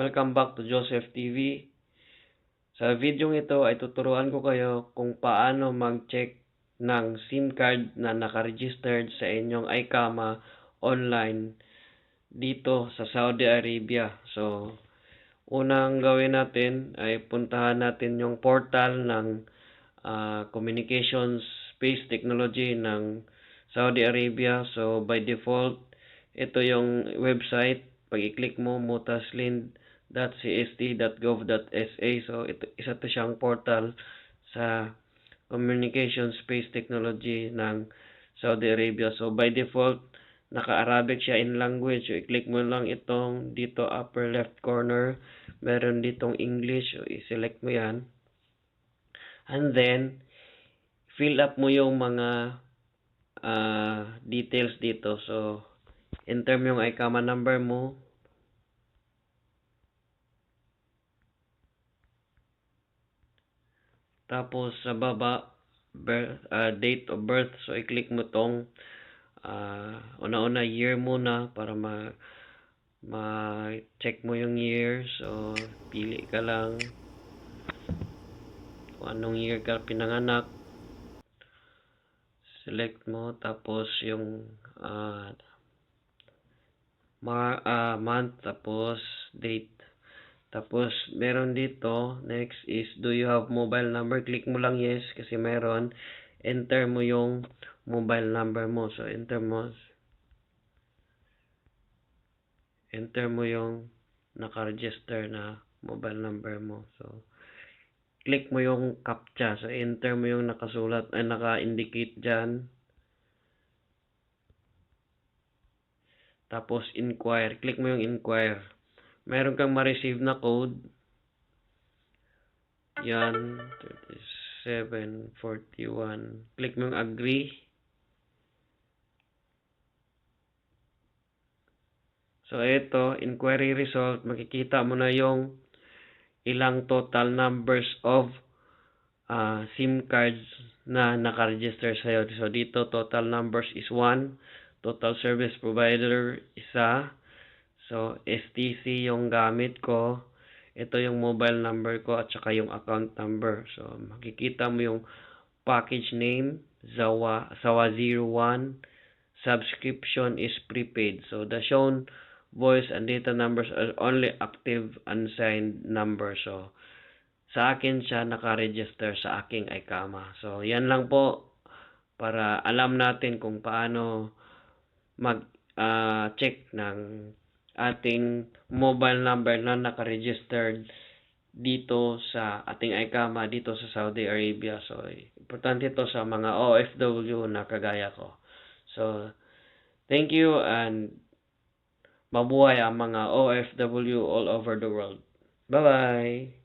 Welcome back to Joseph TV. Sa video ito ay tuturuan ko kayo kung paano mag-check ng SIM card na nakaregistered sa inyong iCama online dito sa Saudi Arabia. So, unang gawin natin ay puntahan natin yung portal ng ah, Communications Space Technology ng Saudi Arabia. So, by default, ito yung website. Pag i-click mo, mutaslind.cst.gov.sa. So, ito, isa to siyang portal sa Communication Space Technology ng Saudi Arabia. So, by default, naka-Arabic siya in language. So, i-click mo lang itong dito upper left corner. Meron ditong English. So, i-select mo yan. And then, fill up mo yung mga ah, details dito. So, enter mo yung iCama number mo. Tapos, sa baba, birth, ah, date of birth. So, i-click mo tong ah, una-una year muna para ma ma-check mo yung year. So, pili ka lang kung anong year ka pinanganak. Select mo. Tapos, yung ah, ma- ah, month. Tapos, date. Tapos, meron dito, next is, do you have mobile number? Click mo lang yes, kasi meron. Enter mo yung mobile number mo. So, enter mo. Enter mo yung naka-register na mobile number mo. So, click mo yung captcha. So, enter mo yung nakasulat, ay naka-indicate dyan. Tapos, inquire. Click mo yung inquire. Meron kang ma-receive na code. Yan. 3741. Click mo yung agree. So, ito, inquiry result. Makikita mo na yung ilang total numbers of ah, SIM cards na nakaregister sa'yo. So, dito, total numbers is 1. Total service provider, isa. So, STC yung gamit ko. Ito yung mobile number ko at saka yung account number. So, makikita mo yung package name, Zawa, Zawa 01. Subscription is prepaid. So, the shown voice and data numbers are only active unsigned number. So, sa akin siya nakaregister sa aking iCama. So, yan lang po para alam natin kung paano mag-check ng ating mobile number na nakaregistered dito sa ating iCama dito sa Saudi Arabia. So, importante ito sa mga OFW na kagaya ko. So, thank you and mabuhay ang mga OFW all over the world. Bye-bye!